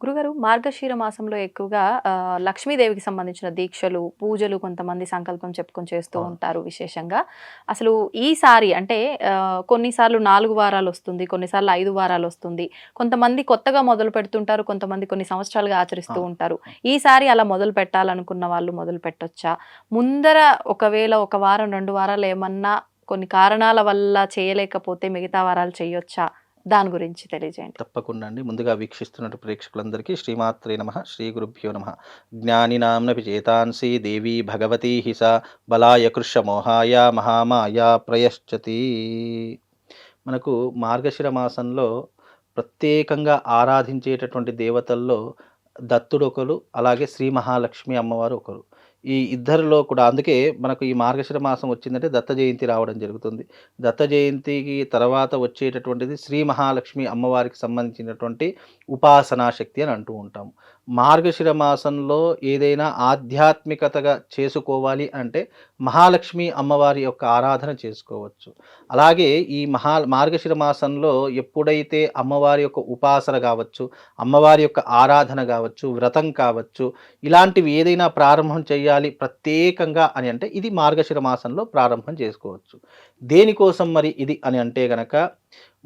గురుగారు మార్గశీర మాసంలో ఎక్కువగా లక్ష్మీదేవికి సంబంధించిన దీక్షలు పూజలు కొంతమంది సంకల్పం చెప్పుకొని చేస్తూ. ఉంటారు విశేషంగా. అసలు ఈసారి అంటే కొన్నిసార్లు నాలుగు వారాలు వస్తుంది కొన్నిసార్లు ఐదు వారాలు వస్తుంది. కొంతమంది కొత్తగా మొదలు పెడుతుంటారు కొంతమంది కొన్ని సంవత్సరాలుగా ఆచరిస్తూ. ఉంటారు. ఈసారి అలా మొదలు పెట్టాలనుకున్న వాళ్ళు మొదలు పెట్టొచ్చా? ముందర ఒకవేళ ఒక వారం రెండు వారాలు ఏమన్నా కొన్ని కారణాల వల్ల చేయలేకపోతే మిగతా వారాలు చేయొచ్చా? దాని గురించి తెలియజేయండి. తప్పకుండా అండి. ముందుగా వీక్షిస్తున్న ప్రేక్షకులందరికీ శ్రీమాత్రే నమ శ్రీ గురుభ్యో నమ. జ్ఞానినాంనపి చేతాంసి దేవి భగవతీ హిస బలాయ కృష మోహాయ మహామాయ ప్రయశ్చతి. మనకు మార్గశిర మాసంలో ప్రత్యేకంగా ఆరాధించేటటువంటి దేవతల్లో దత్తుడు ఒకరు అలాగే శ్రీ మహాలక్ష్మి అమ్మవారు ఒకరు ఈ ఇద్దరిలో కూడా అందుకే మనకు ఈ మార్గశిర మాసం వచ్చిందంటే దత్త జయంతి రావడం జరుగుతుంది. దత్త జయంతికి తర్వాత వచ్చేటటువంటిది శ్రీ మహాలక్ష్మి అమ్మవారికి సంబంధించినటువంటి ఉపాసనా శక్తి అని అంటూ ఉంటాము. మార్గశిర మాసంలో ఏదైనా ఆధ్యాత్మికతగా చేసుకోవాలి అంటే మహాలక్ష్మి అమ్మవారి యొక్క ఆరాధన చేసుకోవచ్చు. అలాగే ఈ మహా మార్గశిర మాసంలో ఎప్పుడైతే అమ్మవారి యొక్క ఉపాసన కావచ్చు అమ్మవారి యొక్క ఆరాధన కావచ్చు వ్రతం కావచ్చు ఇలాంటివి ఏదైనా ప్రారంభం చేయాలి ప్రత్యేకంగా అని అంటే ఇది మార్గశిర మాసంలో ప్రారంభం చేసుకోవచ్చు. దేనికోసం మరి ఇది అని అంటే గనక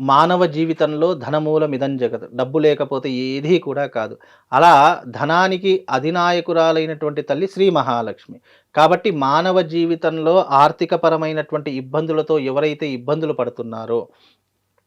మానవ జీవితంలో ధనమూలం ఇదం జగత్ డబ్బు లేకపోతే ఏదీ కూడా కాదు. అలా ధనానికి అధినాయకురాలైనటువంటి తల్లి శ్రీ మహాలక్ష్మి. కాబట్టి మానవ జీవితంలో ఆర్థికపరమైనటువంటి ఇబ్బందులతో ఎవరైతే ఇబ్బందులు పడుతున్నారో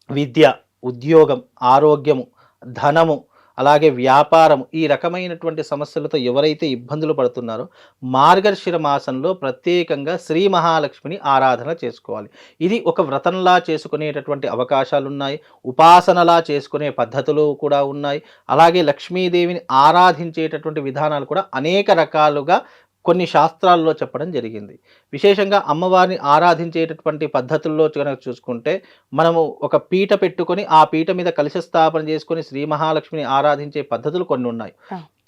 విద్య ఉద్యోగం ఆరోగ్యము ధనము అలాగే వ్యాపారం ఈ రకమైనటువంటి సమస్యలతో ఎవరైతే ఇబ్బందులు పడుతున్నారో మార్గశిర మాసంలో ప్రత్యేకంగా శ్రీ మహాలక్ష్మిని ఆరాధన చేసుకోవాలి. ఇది ఒక వ్రతంలా చేసుకునేటటువంటి అవకాశాలు ఉన్నాయి ఉపాసనలా చేసుకునే పద్ధతులు కూడా ఉన్నాయి. అలాగే లక్ష్మీదేవిని ఆరాధించేటటువంటి విధానాలు కూడా అనేక రకాలుగా కొన్ని శాస్త్రాల్లో చెప్పడం జరిగింది. విశేషంగా అమ్మవారిని ఆరాధించేటటువంటి పద్ధతుల్లో కనుక చూసుకుంటే మనము ఒక పీట పెట్టుకొని ఆ పీట మీద కలశ స్థాపన చేసుకొని శ్రీ మహాలక్ష్మిని ఆరాధించే పద్ధతులు కొన్ని ఉన్నాయి.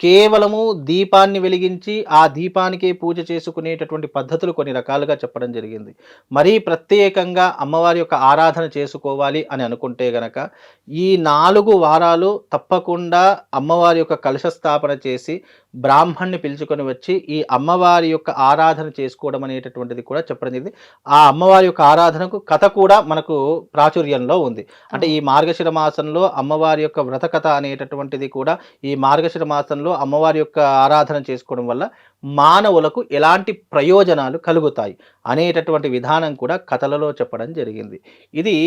కేవలము దీపాన్ని వెలిగించి ఆ దీపానికే పూజ చేసుకునేటటువంటి పద్ధతులు కొన్ని రకాలుగా చెప్పడం జరిగింది. మరీ ప్రత్యేకంగా అమ్మవారి యొక్క ఆరాధన చేసుకోవాలి అని అనుకుంటే గనక ఈ నాలుగు వారాలు తప్పకుండా అమ్మవారి యొక్క కలశ స్థాపన చేసి బ్రాహ్మణ్ణి పిలుచుకొని వచ్చి ఈ అమ్మవారి యొక్క ఆరాధన చేసుకోవడం అనేటటువంటిది కూడా చెప్పడం జరిగింది. ఆ అమ్మవారి యొక్క ఆరాధనకు కథ కూడా మనకు ప్రాచుర్యంలో ఉంది. అంటే ఈ మార్గశిర మాసంలో అమ్మవారి యొక్క వ్రత కథ అనేటటువంటిది కూడా ఈ మార్గశిర మాసంలో అమ్మవారి యొక్క ఆరాధన చేసుకోవడం వల్ల మానవులకు ఎలాంటి ప్రయోజనాలు కలుగుతాయి అనేటటువంటి విధానం కూడా కథలలో చెప్పడం జరిగింది. ఇది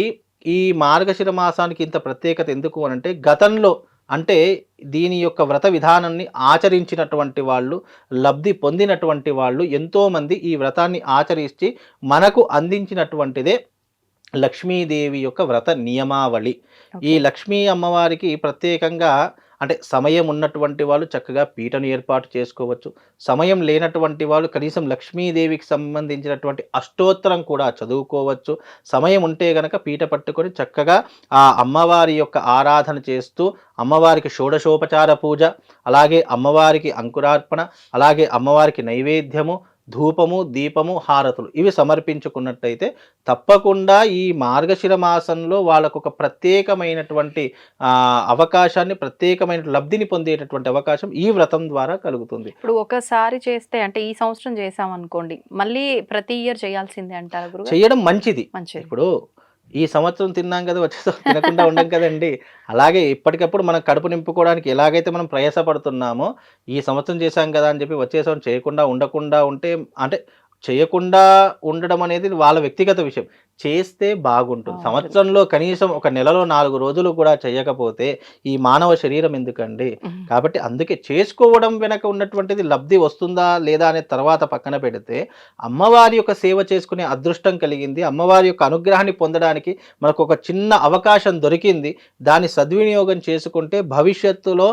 ఈ మార్గశిర మాసానికి ఇంత ప్రత్యేకత ఎందుకు అనంటే గతంలో అంటే దీని యొక్క వ్రత విధానాన్ని ఆచరించినటువంటి వాళ్ళు లబ్ధి పొందినటువంటి వాళ్ళు ఎంతోమంది ఈ వ్రతాన్ని ఆచరించి మనకు అందించినటువంటిదే లక్ష్మీదేవి యొక్క వ్రత నియమావళి. ఈ లక్ష్మీ అమ్మవారికి ప్రత్యేకంగా అంటే సమయం ఉన్నటువంటి వాళ్ళు చక్కగా పీటను ఏర్పాటు చేసుకోవచ్చు. సమయం లేనటువంటి వాళ్ళు కనీసం లక్ష్మీదేవికి సంబంధించినటువంటి అష్టోత్తరం కూడా చదువుకోవచ్చు. సమయం ఉంటే గనక పీట పట్టుకొని చక్కగా ఆ అమ్మవారి యొక్క ఆరాధన చేస్తూ అమ్మవారికి షోడశోపచార పూజ అలాగే అమ్మవారికి అంకురార్పణ అలాగే అమ్మవారికి నైవేద్యము ధూపము దీపము హారతులు ఇవి సమర్పించుకున్నట్టయితే తప్పకుండా ఈ మార్గశిర మాసంలో వాళ్ళకు ఒక ప్రత్యేకమైనటువంటి ఆ, అవకాశాన్ని ప్రత్యేకమైన లబ్ధిని పొందేటటువంటి అవకాశం ఈ వ్రతం ద్వారా కలుగుతుంది. ఇప్పుడు ఒకసారి చేస్తే అంటే ఈ సంవత్సరం చేసాం అనుకోండి మళ్ళీ ప్రతి ఇయర్ చేయాల్సిందే అంటారా చేయడం మంచిది. మంచిది. ఇప్పుడు ఈ సంవత్సరం తిన్నాం కదా వచ్చే సంవత్సరం తినకుండా ఉండం కదండి. అలాగే ఇప్పటికప్పుడు మనం కడుపు నింపుకోవడానికి ఎలాగైతే మనం ప్రయాసపడుతున్నామో ఈ సంవత్సరం చేశాం కదా అని చెప్పి వచ్చే సంవత్సరం చేయకుండా ఉండకుండా ఉంటే అంటే చేయకుండా ఉండడం అనేది వాళ్ళ వ్యక్తిగత విషయం. చేస్తే బాగుంటుంది. సంవత్సరంలో కనీసం ఒక నెలలో నాలుగు రోజులు కూడా చేయకపోతే ఈ మానవ శరీరం ఎందుకండి. కాబట్టి అందుకే చేసుకోవడం వెనక ఉన్నటువంటిది లబ్ధి వస్తుందా లేదా అనే తర్వాత పక్కన పెడితే అమ్మవారి యొక్క సేవ చేసుకునే అదృష్టం కలిగింది. అమ్మవారి యొక్క అనుగ్రహాన్ని పొందడానికి మనకు ఒక చిన్న అవకాశం దొరికింది. దాన్ని సద్వినియోగం చేసుకుంటే భవిష్యత్తులో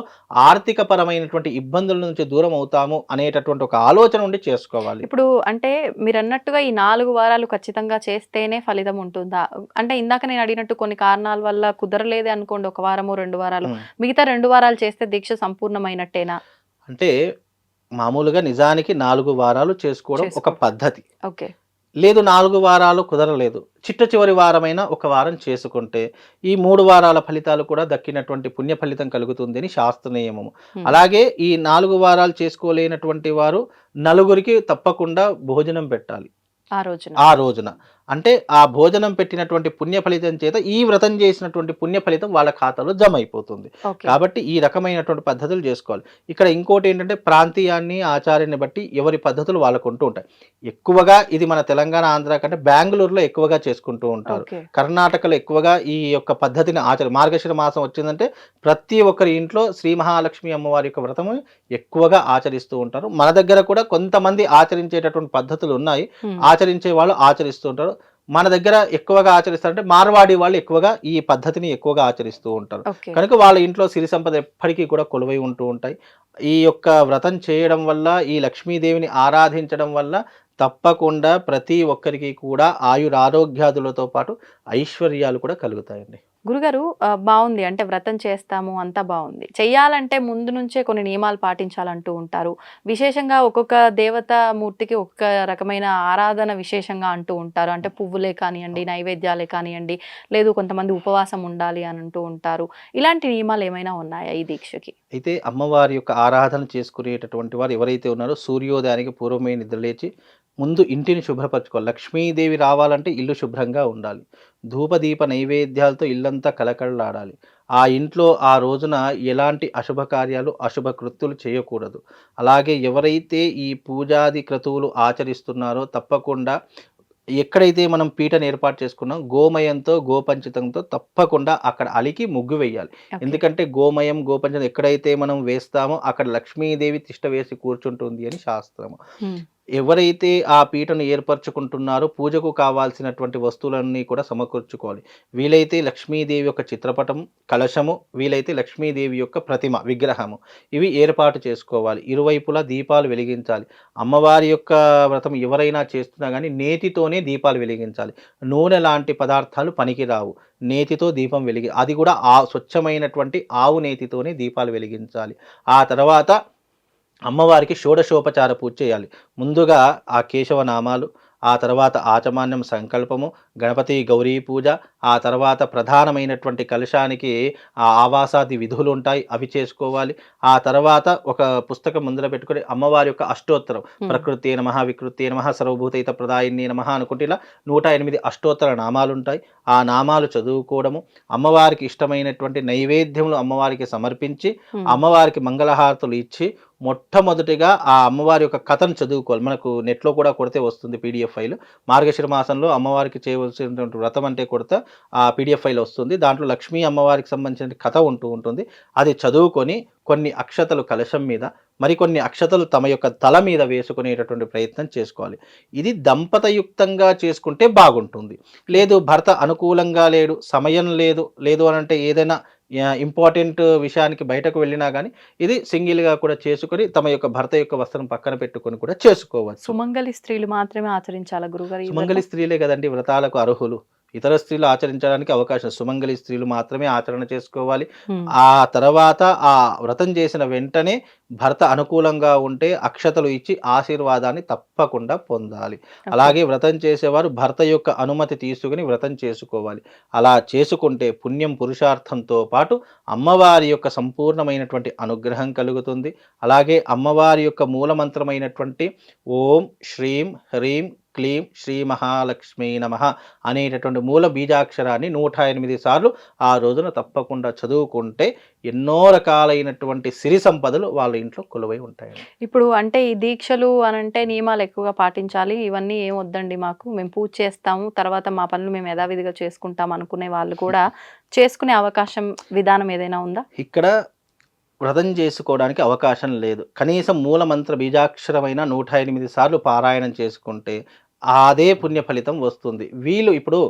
ఆర్థిక పరమైనటువంటి ఇబ్బందుల నుంచి దూరం అవుతాము అనేటటువంటి ఒక ఆలోచన ఉండి చేసుకోవాలి. ఇప్పుడు అంటే మీరు అన్నట్టుగా ఈ నాలుగు వారాలు ఖచ్చితంగా చేస్తేనే ఫలితం ఉంటుందా? అంటే ఇందాక నేను అడిగినట్టు కొన్ని కారణాల వల్ల కుదరలేదే అనుకోండి ఒక వారము రెండు వారాలు. మిగతా రెండు వారాలు చేస్తే దీక్ష సంపూర్ణమైనట్టేనా? అంటే మామూలుగా నిజానికి నాలుగు వారాలు చేసుకోవడం ఒక పద్ధతి. ఓకే. లేదు నాలుగు వారాలు కుదరలేదు. చిట్ట చివరి వారమైన ఒక వారం చేసుకుంటే ఈ మూడు వారాల ఫలితాలు కూడా దక్కినటువంటి పుణ్య ఫలితం కలుగుతుంది అని శాస్త్ర నియమము. అలాగే ఈ నాలుగు వారాలు చేసుకోలేనటువంటి వారు నలుగురికి తప్పకుండా భోజనం పెట్టాలి. ఆ రోజున. ఆ రోజున. అంటే ఆ భోజనం పెట్టినటువంటి పుణ్య ఫలితం చేత ఈ వ్రతం చేసినటువంటి పుణ్య ఫలితం వాళ్ళ ఖాతాలో జమ అయిపోతుంది కాబట్టి ఈ రకమైనటువంటి పద్ధతులు చేసుకోవాలి. ఇక్కడ ఇంకోటి ఏంటంటే ప్రాంతీయాన్ని ఆచార్యాన్ని బట్టి ఎవరి పద్ధతులు వాళ్ళకు ఉంటూ ఉంటాయి. ఎక్కువగా ఇది మన తెలంగాణ ఆంధ్ర కంటే బెంగళూరులో ఎక్కువగా చేసుకుంటూ ఉంటారు. కర్ణాటకలో ఎక్కువగా ఈ యొక్క పద్ధతిని ఆచర మార్గశిర మాసం వచ్చిందంటే ప్రతి ఒక్కరి ఇంట్లో శ్రీ మహాలక్ష్మి అమ్మవారి యొక్క వ్రతము ఎక్కువగా ఆచరిస్తూ ఉంటారు. మన దగ్గర కూడా కొంతమంది ఆచరించేటటువంటి పద్ధతులు ఉన్నాయి. ఆచరించే వాళ్ళు ఆచరిస్తూ ఉంటారు. మన దగ్గర ఎక్కువగా ఆచరిస్తారంటే మార్వాడి వాళ్ళు ఎక్కువగా ఈ పద్ధతిని ఎక్కువగా ఆచరిస్తూ ఉంటారు. కనుక వాళ్ళ ఇంట్లో సిరి సంపద ఎప్పటికీ కూడా కొలువై ఉంటూ ఉంటాయి. ఈ యొక్క వ్రతం చేయడం వల్ల ఈ లక్ష్మీదేవిని ఆరాధించడం వల్ల తప్పకుండా ప్రతి ఒక్కరికి కూడా ఆయురారోగ్యాదులతో పాటు ఐశ్వర్యాలు కూడా కలుగుతాయండి. గురుగారు బాగుంది అంటే వ్రతం చేస్తాము అంతా బాగుంది చెయ్యాలంటే ముందు నుంచే కొన్ని నియమాలు పాటించాలంటూ ఉంటారు. విశేషంగా ఒక్కొక్క దేవత మూర్తికి ఒక్కొక్క రకమైన ఆరాధన విశేషంగా అంటూ ఉంటారు. అంటే పువ్వులే కానివ్వండి నైవేద్యాలే కానివ్వండి లేదు కొంతమంది ఉపవాసం ఉండాలి అని అంటూ ఉంటారు. ఇలాంటి నియమాలు ఏమైనా ఉన్నాయా ఈ దీక్షకి? అయితే అమ్మవారి యొక్క ఆరాధన చేసుకునేటటువంటి వారు ఎవరైతే ఉన్నారో సూర్యోదయానికి పూర్వమే నిద్రలేచి ముందు ఇంటిని శుభ్రపరచుకోవాలి లక్ష్మీదేవి రావాలంటే ఇల్లు శుభ్రంగా ఉండాలి. ధూపదీప నైవేద్యాలతో ఇల్లంతా కలకళలాడాలి ఆ ఇంట్లో ఆ రోజున ఎలాంటి అశుభ కార్యాలు అశుభ కృత్యులు చేయకూడదు. అలాగే ఎవరైతే ఈ పూజాది క్రతువులు ఆచరిస్తున్నారో తప్పకుండా ఎక్కడైతే మనం పీటను ఏర్పాటు చేసుకున్నాం గోమయంతో గోపంచితంతో తప్పకుండా అక్కడ అలికి ముగ్గు వేయాలి. ఎందుకంటే గోమయం గోపంచం ఎక్కడైతే మనం వేస్తామో అక్కడ లక్ష్మీదేవి తిష్ట వేసి కూర్చుంటుంది అని శాస్త్రము. ఎవరైతే ఆ పీటను ఏర్పరచుకుంటున్నారో పూజకు కావాల్సినటువంటి వస్తువులన్నీ కూడా సమకూర్చుకోవాలి. వీలైతే లక్ష్మీదేవి యొక్క చిత్రపటం కలశము వీలైతే లక్ష్మీదేవి యొక్క ప్రతిమ విగ్రహము ఇవి ఏర్పాటు చేసుకోవాలి. ఇరువైపులా దీపాలు వెలిగించాలి. అమ్మవారి యొక్క వ్రతం ఎవరైనా చేస్తున్నా కానీ నేతితోనే దీపాలు వెలిగించాలి. నూనె లాంటి పదార్థాలు పనికిరావు నేతితో దీపం వెలిగి అది కూడా ఆ స్వచ్ఛమైనటువంటి ఆవు నేతితోనే దీపాలు వెలిగించాలి. ఆ తర్వాత అమ్మవారికి షోడశోపచార పూజ చేయాలి. ముందుగా ఆ కేశవ నామాలు ఆ తర్వాత ఆచమాన్యం సంకల్పము గణపతి గౌరీ పూజ ఆ తర్వాత ప్రధానమైనటువంటి కలశానికి ఆ ఆవాసాది విధులు ఉంటాయి అవి చేసుకోవాలి. ఆ తర్వాత ఒక పుస్తకం ముందర పెట్టుకొని అమ్మవారి యొక్క అష్టోత్తరం. ప్రకృతి నమ వికృతి నమ సర్వభూతయిత ప్రదాయిని నమ అనుకుంటే ఇలా నూట ఎనిమిది అష్టోత్తర నామాలు ఉంటాయి. ఆ నామాలు చదువుకోవడము అమ్మవారికి ఇష్టమైనటువంటి నైవేద్యములు అమ్మవారికి సమర్పించి. అమ్మవారికి మంగళహారతులు ఇచ్చి మొట్టమొదటిగా ఆ అమ్మవారి యొక్క కథను చదువుకోవాలి. మనకు నెట్లో కూడా కొడితే వస్తుంది పీడిఎఫ్ ఫైల్. మార్గశిర మాసంలో అమ్మవారికి చేయవలసినటువంటి వ్రతం అంటే కొడితే ఆ పీడిఎఫ్ ఫైల్ వస్తుంది. దాంట్లో లక్ష్మీ అమ్మవారికి సంబంధించిన కథ ఉంటూ ఉంటుంది. అది చదువుకొని కొన్ని అక్షతలు కలశం మీద మరికొన్ని అక్షతలు తమ యొక్క తల మీద వేసుకునేటటువంటి ప్రయత్నం చేసుకోవాలి. ఇది దంపతయుక్తంగా చేసుకుంటే బాగుంటుంది. లేదు భర్త అనుకూలంగా లేడు సమయం లేదు లేదు అని అంటే ఏదైనా ఇంపార్టెంట్ విషయానికి బయటకు వెళ్ళినా కానీ ఇది సింగిల్గా కూడా చేసుకొని తమ యొక్క భర్త యొక్క వస్త్రం పక్కన పెట్టుకొని కూడా చేసుకోవచ్చు. సుమంగలి స్త్రీలు మాత్రమే ఆచరించాలా గురుగారు వ్రతం? స్త్రీలే కదండి వ్రతాలకు అర్హులు. ఇతర స్త్రీలు ఆచరించడానికి అవకాశం. సుమంగళి స్త్రీలు మాత్రమే ఆచరణ చేసుకోవాలి. ఆ తర్వాత ఆ వ్రతం చేసిన వెంటనే భర్త అనుకూలంగా ఉంటే అక్షతలు ఇచ్చి ఆశీర్వాదాన్ని తప్పకుండా పొందాలి. అలాగే వ్రతం చేసేవారు భర్త యొక్క అనుమతి తీసుకుని వ్రతం చేసుకోవాలి. అలా చేసుకుంటే పుణ్యం పురుషార్థంతో పాటు అమ్మవారి యొక్క సంపూర్ణమైనటువంటి అనుగ్రహం కలుగుతుంది. అలాగే అమ్మవారి యొక్క మూలమంత్రమైనటువంటి ఓం శ్రీం హ్రీం క్లీం శ్రీ మహాలక్ష్మీ నమ అనేటటువంటి మూల బీజాక్షరాన్ని నూట ఎనిమిది సార్లు ఆ రోజున తప్పకుండా చదువుకుంటే ఎన్నో రకాలైనటువంటి సిరి సంపదలు వాళ్ళ ఇంట్లో కొలువై ఉంటాయండి. ఇప్పుడు అంటే ఈ దీక్షలు అని అంటే నియమాలు ఎక్కువగా పాటించాలి ఇవన్నీ ఏం వద్దండి మాకు. మేము పూజ చేస్తాము తర్వాత మా పనులు మేము యథావిధిగా చేసుకుంటాం అనుకునే వాళ్ళు కూడా చేసుకునే అవకాశం విధానం ఏదైనా ఉందా? ఇక్కడ వ్రతం చేసుకోవడానికి అవకాశం లేదు. కనీసం మూలమంత్ర బీజాక్షరమైన నూట ఎనిమిది సార్లు పారాయణం చేసుకుంటే అదే పుణ్య ఫలితం వస్తుంది. వీళ్ళు ఇప్పుడు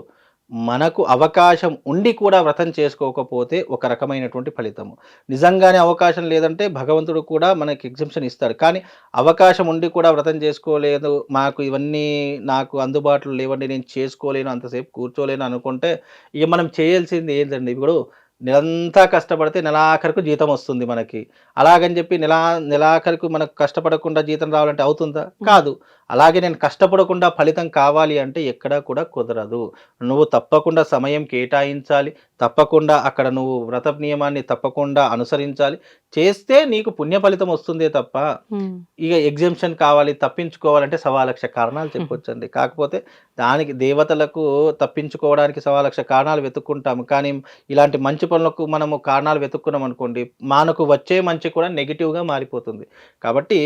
మనకు అవకాశం ఉండి కూడా వ్రతం చేసుకోకపోతే ఒక రకమైనటువంటి ఫలితము. నిజంగానే అవకాశం లేదంటే భగవంతుడు కూడా మనకి ఎగ్జిబిషన్ ఇస్తాడు. కానీ అవకాశం ఉండి కూడా వ్రతం చేసుకోలేదు మాకు ఇవన్నీ నాకు అందుబాటులో లేవండి నేను చేసుకోలేను అంతసేపు కూర్చోలేను అనుకుంటే ఇక మనం చేయాల్సింది ఏంటండి? ఇప్పుడు నెలంతా కష్టపడితే నెలాఖరుకు జీతం వస్తుంది మనకి. అలాగని చెప్పి నెలా నెలాఖరుకు మనకు కష్టపడకుండా జీతం రావాలంటే అవుతుందా? కాదు. అలాగే నేను కష్టపడకుండా ఫలితం కావాలి అంటే ఎక్కడా కూడా కుదరదు. నువ్వు తప్పకుండా సమయం కేటాయించాలి. తప్పకుండా అక్కడ నువ్వు వ్రత నియమాన్ని తప్పకుండా అనుసరించాలి. చేస్తే నీకు పుణ్య ఫలితం వస్తుందే తప్ప ఇక ఎగ్జామ్షన్ కావాలి తప్పించుకోవాలంటే సవా లక్ష కారణాలు చెప్పొచ్చండి. కాకపోతే దానికి దేవతలకు తప్పించుకోవడానికి సవా లక్ష కారణాలు వెతుక్కుంటాము. కానీ ఇలాంటి మంచి పనులకు మనము కారణాలు వెతుక్కున్నాం అనుకోండి మనకు వచ్చే మంచి కూడా నెగిటివ్గా మారిపోతుంది. కాబట్టి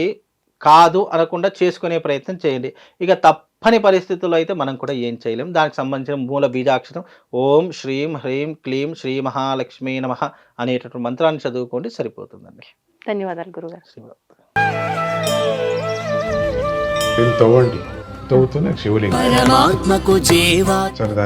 కాదు అనకుండా చేసుకునే ప్రయత్నం చేయండి. ఇక తప్పని పరిస్థితుల్లో అయితే మనం కూడా ఏం చేయలేం. దానికి సంబంధించిన మూల బీజాక్షరం ఓం శ్రీం హ్రీం క్లీం శ్రీ మహాలక్ష్మీ నమ అనేటటువంటి మంత్రాన్ని చదువుకోండి సరిపోతుందండి. ధన్యవాదాలు గురుగారు. తవ్వండి. తవ్వుతూనే శివలింగం. పరమాత్మకు జీవా. సరే